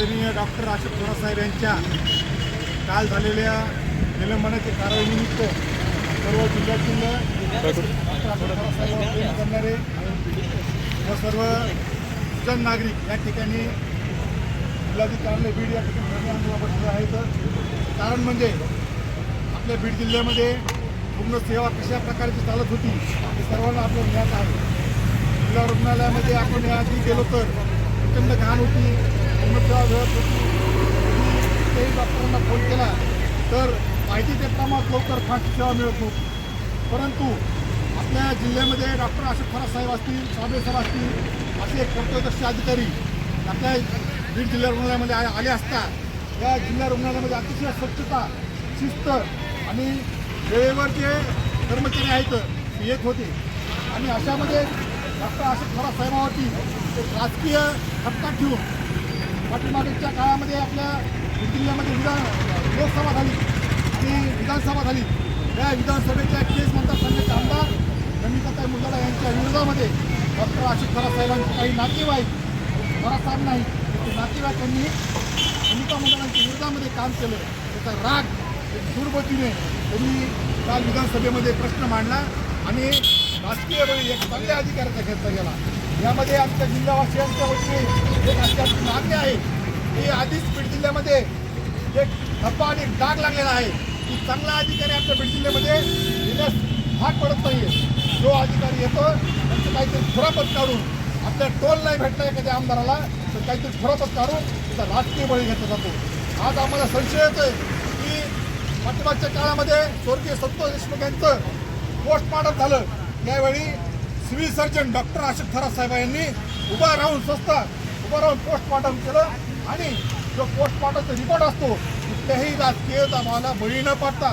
आदरणीय डॉक्टर अशोक साहेब यांच्या काल झालेल्या निलंबनाच्या कारवाईनिमित्त सर्व जिल्ह्यातील डॉक्टर अशोक साहेब प्रेम करणारे व सर्व जन नागरिक या ठिकाणी जिल्हाधिकारी बीड या ठिकाणी आंदोलन आहेत कारण म्हणजे आपल्या बीड जिल्ह्यामध्ये पूर्ण सेवा कशा प्रकारची चालत होती हे सर्वांना आपलं ज्ञात आहे. जिल्हा रुग्णालयामध्ये आपण याआधी गेलो तर प्रचंड घाण होती. पूर्ण सेवा मिळत होती डॉक्टरांना फोन केला तर पाहिजे त्या प्रमाणात लवकर फास्ट सेवा मिळत नव्हती. परंतु आपल्या जिल्ह्यामध्ये डॉक्टर अशोक खरा साहेब असतील साबळे सर असतील असे कर्तव्यदर्शी अधिकारी आपल्या बीड जिल्हा रुग्णालयामध्ये आ- आले असता या जिल्हा रुग्णालयामध्ये अतिशय स्वच्छता शिस्त आणि वेळेवर जे कर्मचारी आहेत ते येत होते. आणि अशामध्ये डॉक्टर अशोक खरा साहेबावरती राजकीय ठपका ठेवून पाठीमागच्या काळामध्ये आपल्या जिल्ह्यामध्ये विधान लोकसभा झाली आणि विधानसभा झाली. त्या विधानसभेच्या केस मतदारसंघाचे आमदार नमिताताई मुंदडा यांच्या विरोधामध्ये डॉक्टर अशोक खरात साहेबांचे काही नातेवाईक खरात साहेब नाही ते नातेवाईकांनी नमिता मुंदडांच्या विरोधामध्ये काम केलं. त्याचा राग एक दुर्गतीने त्यांनी काल विधानसभेमध्ये प्रश्न मांडला आणि राजकीय वेळी एक चांगल्या अधिकाऱ्याचा घेतला गेला. यामध्ये आमच्या जिल्हावासियांच्या वतीने एक अत्यंत मागणी आहे की आधीच बीड जिल्ह्यामध्ये एक धप्पा आणि डाग लागलेला आहे. की चांगला अधिकारी आमच्या बीड जिल्ह्यामध्ये येण्यास भाग पडत नाही जो अधिकारी येतो त्यांचं काहीतरी खुरापत काढून आपल्या टोल नाही भेटला एखाद्या आमदाराला तर काहीतरी खुरापत काढून त्याचा राजकीय बळी घेतला जातो. आज आम्हाला संशय येतोय की पाठीमागच्या काळामध्ये स्वर्गीय संतोष देशमुख यांचं पोस्टमार्टम झालं. त्यावेळी civil surgeon doctor Ashok Tharat साहेब यांनी उभा राहून स्वस्त उभा राहून पोस्टमॉर्टम केलं आणि जो पोस्टमॉर्टमचा रिपोर्ट असतो कुठल्याही राजकीय दबावाला बळी न पडता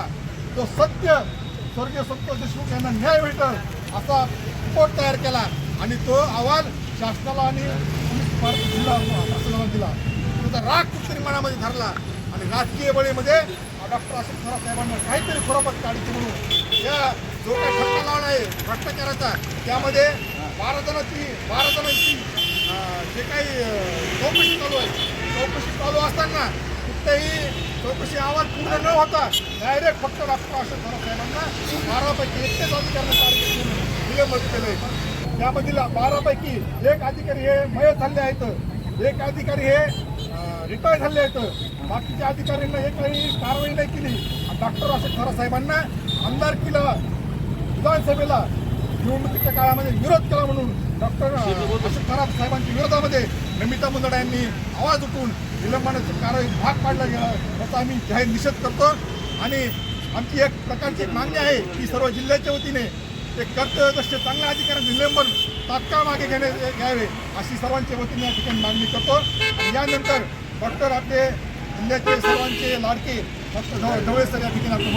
तो सत्य स्वर्गीय संतोष देशमुख यांना न्याय भेटल असा रिपोर्ट तयार केला आणि तो अहवाल शासनाला आणि जिल्हा प्रशासनाला दिला त्याचा राग कुठतरी मनामध्ये धरला आणि राजकीय बळीमध्ये डॉक्टर अशोक खरा साहेबांना काहीतरी खुरापत काढायची म्हणून या जो काही ठप्पा लावला आहे भ्रष्टाचाराचा त्यामध्ये बारा जणांची बारा जणांची जे काही चौकशी चालू आहे चौकशी चालू असताना कुठल्याही चौकशी आवाज पूर्ण न होता डायरेक्ट फक्त डॉक्टर अशोक खरा साहेबांना बारापैकी एकटेच अधिकाऱ्यांना टार्गेट करून निलंबित केलंय. त्यामधील बारापैकी एक अधिकारी हे मयत झाले आहेत. एक अधिकारी हे रिटायर झाले आहेत. बाकीच्या अधिकाऱ्यांना हे काही कारवाई नाही केली. डॉक्टर अशोक खरा साहेबांना आमदारकीला विधानसभेला निवडणुकीच्या काळामध्ये विरोध केला म्हणून डॉक्टर अशोक साहेबांच्या विरोधामध्ये नमिता मुंदडा यांनी आवाज उठवून निलंबनाची कारवाई भाग पाडला गेला याचा आम्ही जाहीर निषेध करतो. आणि आमची एक प्रकारची मागणी आहे की सर्व जिल्ह्याच्या वतीने एक कर्तव्यदक्ष चांगल्या अधिकाऱ्यांचे निलंबन तात्काळ मागे घेणे घ्यावे अशी सर्वांच्या वतीने या ठिकाणी मागणी करतो. यानंतर डॉक्टर आपले जिल्ह्याचे सर्वांचे लाडके डॉक्टर ढवळे सर या ठिकाणी